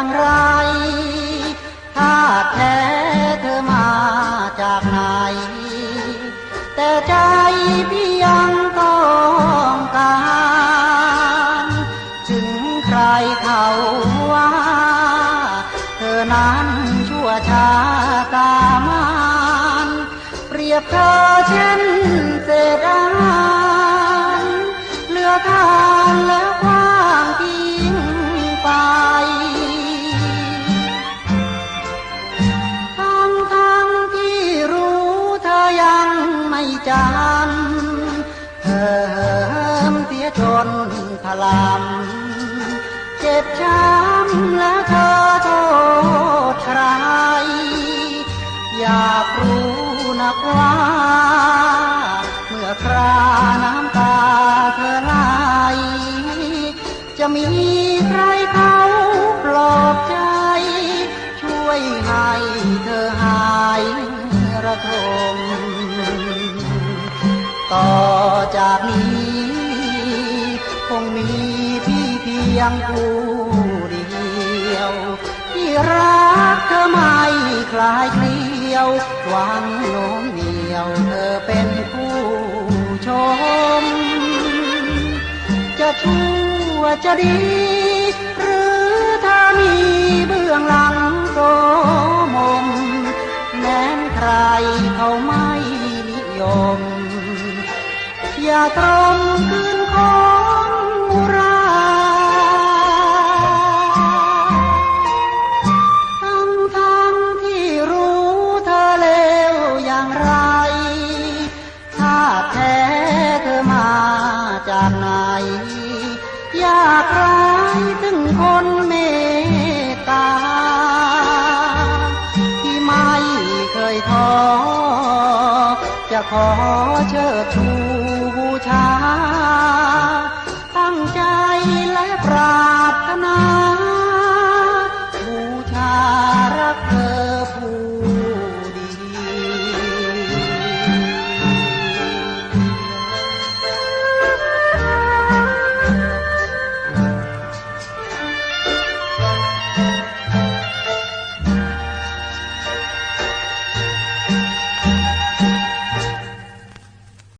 อย่างไร ถ้าแท้เธอมาจากไหน แต่ใจพี่ยังต้องการถึงใครเขาว่า เธอนั้นชั่วชาตามานเปรียบเธอเช่นเศษอาหารเหลือทา จนพลำเจ็บช้ำแล้วเธอโทษใคร อยากรู้นักว่า เมื่อคราน้ำตาเธอไหลจะมีใครเขาปลอบใจ ช่วยให้เธอหายระทมต่อจากนี้ มีพี่เพียงผู้เดียว ที่รักเธอไม่คลายเคลียวหวังโน้มเหนียวเธอเป็นผู้ชม จะชั่วจะดี หรือถ้ามีเบื้องหลังโสมมแม้นใครเขาไม่นิยม อย่าตรมคืนขอ จากไหนอยากร้ายถึงคนเมตตา ที่ไม่เคยท้อจะขอเชิดชู